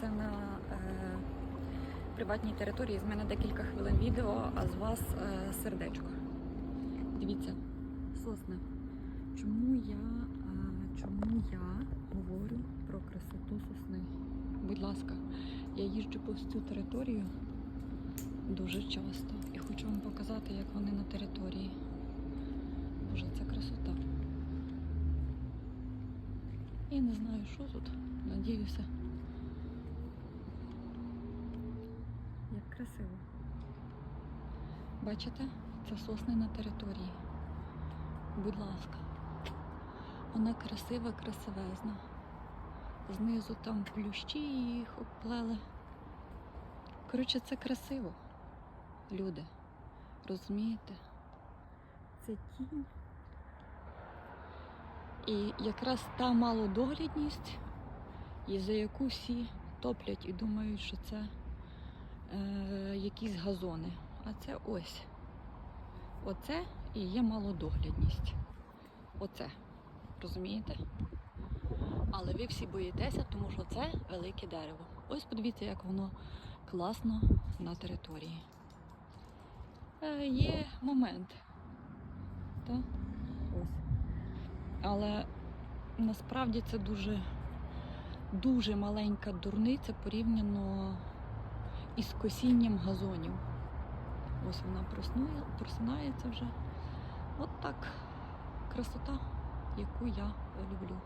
це на е, приватній території. З мене декілька хвилин відео, а з вас е, сердечко. Дивіться, сосна. Чому я, е, чому я говорю про красоту сосни? Будь ласка, я їжджу повз цю територію дуже часто і хочу вам показати, як вони на території. Боже, це красота. Я не знаю, що тут. Надіюся. Як красиво. Бачите? Це сосни на території. Будь ласка. Вона красива, красивезна. Знизу там плющі їх обплели. Коротше, це красиво. Люди. Розумієте? Це тінь. І якраз та малодоглядність, і за яку всі топлять і думають, що це е, якісь газони. А це ось. Оце і є малодоглядність. Оце. Розумієте? Але ви всі боїтеся, тому що це велике дерево. Ось подивіться, як воно класно на території. Е, є момент. Так? Ось. Але насправді це дуже, дуже маленька дурниця порівняно із косінням газонів. Ось вона проснує, просинається вже. От так красота, яку я люблю.